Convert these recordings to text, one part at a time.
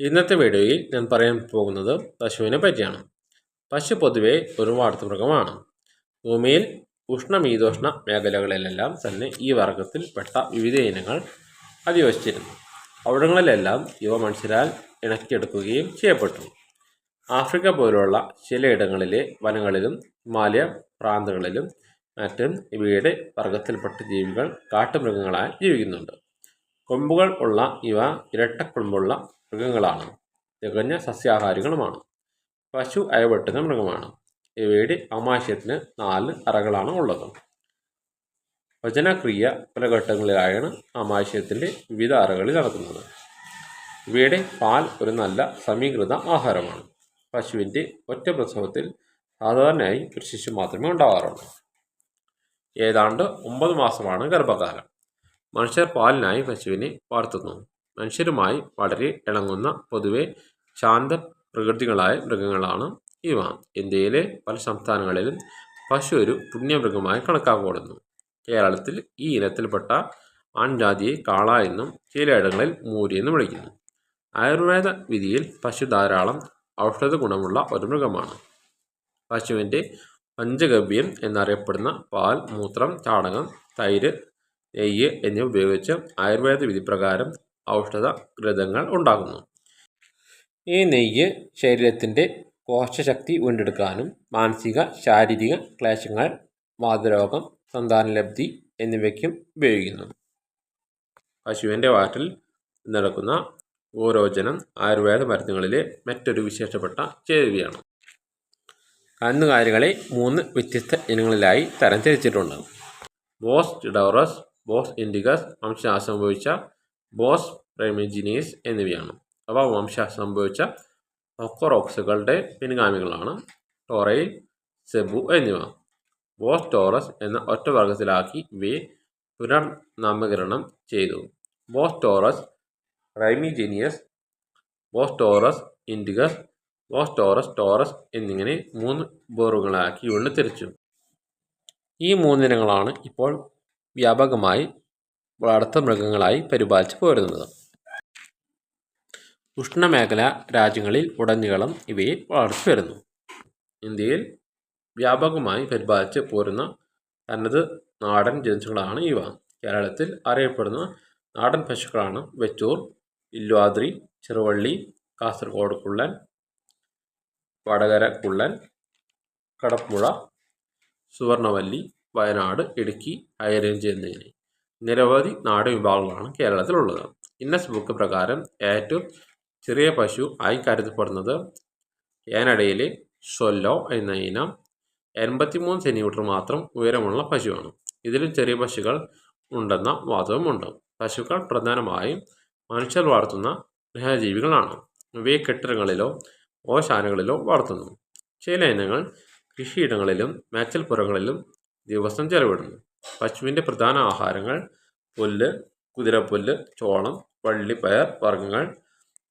ഇന്നത്തെ വീഡിയോയിൽ ഞാൻ പറയാൻ പോകുന്നത് പശുവിനെ പറ്റിയാണ്. പശു പൊതുവെ ഒരു വളർത്തുമൃഗമാണ് ഭൂമിയിൽ ഉഷ്ണമീതോഷ്ണ മേഖലകളിലെല്ലാം തന്നെ ഈ വർഗത്തിൽപ്പെട്ട വിവിധ ഇനങ്ങൾ അധിവസിച്ചിരുന്നു. അവിടങ്ങളിലെല്ലാം ഇവ മനുഷ്യരാൽ ഇണക്കിയെടുക്കുകയും ചെയ്യപ്പെട്ടു. ആഫ്രിക്ക പോലുള്ള ചിലയിടങ്ങളിലെ വനങ്ങളിലും ഹിമാലയ പ്രാന്തങ്ങളിലും മറ്റും ഇവയുടെ വർഗത്തിൽപ്പെട്ട ജീവികൾ കാട്ടുമൃഗങ്ങളായി ജീവിക്കുന്നുണ്ട്. കൊമ്പുകൾ ഉള്ള ഇവ ഇരട്ടക്കൊമ്പുള്ള മൃഗങ്ങളാണ്. തികഞ്ഞ സസ്യാഹാരികളുമാണ്. പശു അയവെട്ടുന്ന മൃഗമാണ്. ഇവയുടെ ആമാശയത്തിന് നാല് അറകളാണ് ഉള്ളത്. വചനക്രിയ പല ഘട്ടങ്ങളിലായാണ് ആമാശയത്തിന്റെ വിവിധ അറകളിൽ നടക്കുന്നത്. ഇവയുടെ പാൽ ഒരു നല്ല സമീകൃത ആഹാരമാണ്. പശുവിന്റെ ഒറ്റ പ്രസവത്തിൽ സാധാരണയായി ഒരു ശിശു മാത്രമേ ഉണ്ടാകാറുള്ളൂ ഏതാണ്ട് ഒമ്പത് മാസമാണ് ഗർഭകാലം. മനുഷ്യർ പാലിനായി പശുവിനെ വളർത്തുന്നു. മനുഷ്യരുമായി വളരെ ഇളങ്ങുന്ന പൊതുവെ ശാന്ത പ്രകൃതികളായ മൃഗങ്ങളാണ് ഇവ. ഇന്ത്യയിലെ പല സംസ്ഥാനങ്ങളിലും പശു ഒരു പുണ്യമൃഗമായി കണക്കാക്കപ്പെടുന്നു. കേരളത്തിൽ ഈ ഇനത്തിൽപ്പെട്ട ആൺജാതിയെ കാള എന്നും ചിലയിടങ്ങളിൽ മൂരി എന്നും വിളിക്കുന്നു. ആയുർവേദ വിധിയിൽ പശു ധാരാളം ഔഷധ ഗുണമുള്ള ഒരു മൃഗമാണ്. പശുവിന്റെ പഞ്ചഗവ്യം എന്നറിയപ്പെടുന്ന പാൽ മൂത്രം ചാണകം തൈര് നെയ്യ് എന്നിവ ഉപയോഗിച്ച് ആയുർവേദ വിധിപ്രകാരം ഔഷധ ഗ്രഥങ്ങൾ ഉണ്ടാകുന്നു. ഈ നെയ്യ് ശരീരത്തിന്റെ കോശശക്തി വീണ്ടെടുക്കാനും മാനസിക ശാരീരിക ക്ലേശങ്ങൾ വാതരോഗം സന്താനലബ്ധി എന്നിവയ്ക്കും ഉപയോഗിക്കുന്നു. പശുവിന്റെ വാറ്റിൽ നടക്കുന്ന ഗോരോചനം ആയുർവേദ മരുന്നുകളിലെ മറ്റൊരു വിശേഷപ്പെട്ട ചേരുവയാണ്. കന്നുകാലികളെ മൂന്ന് വ്യത്യസ്ത ഇനങ്ങളിലായി തരംതിരിച്ചിട്ടുണ്ട്. ബോസ് ഡിഡോറസ് ബോസ് ഇൻഡിഗസ് വംശനാശം സംഭവിച്ച ബോസ് പ്രേമജിനീസ് എന്നിവയാണ്. അവ വംശ സംഭവിച്ച ഒക്കറോക്സുകളുടെ പിൻഗാമികളാണ്. ടോറയിൽ സെബു എന്നിവ. ബോസ് ടോറസ് എന്ന ഒറ്റ വർഗത്തിലാക്കി ഇവയെ പുനർനാമകരണം ചെയ്തു. Bos taurus primigenius Bos taurus indicus Bos taurus taurus എന്നിങ്ങനെ മൂന്ന് ബോറുകളാക്കി കൊണ്ട് തിരിച്ചു ഈ മൂന്നിനങ്ങളാണ് ഇപ്പോൾ വ്യാപകമായി വളർത്തു മൃഗങ്ങളായി പരിപാലിച്ചു പോരുന്നത്. ഉഷ്ണമേഖല രാജ്യങ്ങളിൽ ഉടനീളം ഇവയെ വളർത്തി വരുന്നു. ഇന്ത്യയിൽ വ്യാപകമായി പരിപാലിച്ച് പോരുന്ന തനത് നാടൻ ജന്തുക്കളാണ് ഇവ. കേരളത്തിൽ അറിയപ്പെടുന്ന നാടൻ പശുക്കളാണ് വെച്ചൂർ ഇല്വാദ്രി ചെറുവള്ളി കാസർഗോഡ് കുള്ളൻ വടകര കുള്ളൻ കടപ്പുഴ സുവർണവല്ലി വയനാട് ഇടുക്കി ഹൈറേഞ്ച് എന്നിങ്ങനെ. നിരവധി നാട് വിഭാഗങ്ങളാണ് കേരളത്തിലുള്ളത്. ഇന്നസ് ബുക്ക് പ്രകാരം ഏറ്റവും ചെറിയ പശു ആയി കരുതപ്പെടുന്നത് കാനഡയിലെ സൊല്ലോ എന്ന ഇനം എൺപത്തിമൂന്ന് സെന്റിമീറ്റർ മാത്രം ഉയരമുള്ള പശുവാണ്. ഇതിലും ചെറിയ പശുക്കൾ ഉണ്ടെന്ന വാദവുമുണ്ട്. പശുക്കൾ പ്രധാനമായും മനുഷ്യർ വളർത്തുന്ന ഗൃഹജീവികളാണ്. ഇവയെ കെട്ടിടങ്ങളിലോ ഓശാനകളിലോ വളർത്തുന്നു. ചില ഇനങ്ങൾ കൃഷിയിടങ്ങളിലും മേച്ചൽപ്പുറങ്ങളിലും ദിവസം ചെലവിടുന്നു. പശുവിന്റെ പ്രധാന ആഹാരങ്ങൾ പുല്ല് കുതിരപ്പുല്ല് ചോളം വള്ളിപ്പയർ വർഗങ്ങൾ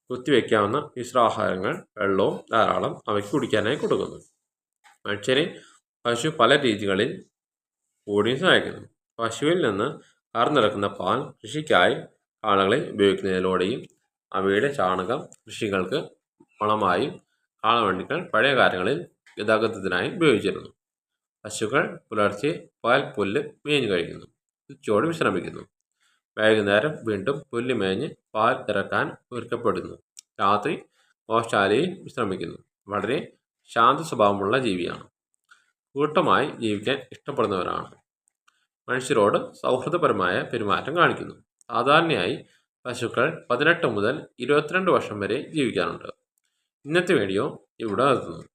കുത്തിവെക്കാവുന്ന മിശ്രാഹാരങ്ങൾ വെള്ളവും ധാരാളം അവയ്ക്ക് കുടിക്കാനായി കൊടുക്കുന്നു. മനുഷ്യരെ പശു പല രീതികളിൽ കൂടി സഹായിക്കുന്നു. പശുവിൽ നിന്ന് കറന്നിറക്കുന്ന പാൽ കൃഷിക്കായി കാളകളെ ഉപയോഗിക്കുന്നതിലൂടെയും അവയുടെ ചാണകം കൃഷികൾക്ക് വളമായും കാളവണ്ടികൾ പഴയ കാലങ്ങളിൽ ഗതാഗതത്തിനായി ഉപയോഗിച്ചിരുന്നു. പശുക്കൾ പുലർച്ചെ പാൽ പുല്ല് മേഞ്ഞു കഴിക്കുന്നു. ഉച്ചയോട് വിശ്രമിക്കുന്നു. വൈകുന്നേരം വീണ്ടും പുല്ല് മേഞ്ഞ് പാൽ ഇറക്കാൻ ഒരുക്കപ്പെടുന്നു. രാത്രി ഗോശാലയിൽ വിശ്രമിക്കുന്നു. വളരെ ശാന്ത സ്വഭാവമുള്ള ജീവിയാണ്. കൂട്ടമായി ജീവിക്കാൻ ഇഷ്ടപ്പെടുന്നവരാണ്. മനുഷ്യരോട് സൗഹൃദപരമായ പെരുമാറ്റം കാണിക്കുന്നു. സാധാരണയായി പശുക്കൾ പതിനെട്ട് മുതൽ ഇരുപത്തിരണ്ട് വർഷം വരെ ജീവിക്കാറുണ്ട്. ഇന്നത്തെ വീഡിയോ ഇവിടെ നിർത്തുന്നു.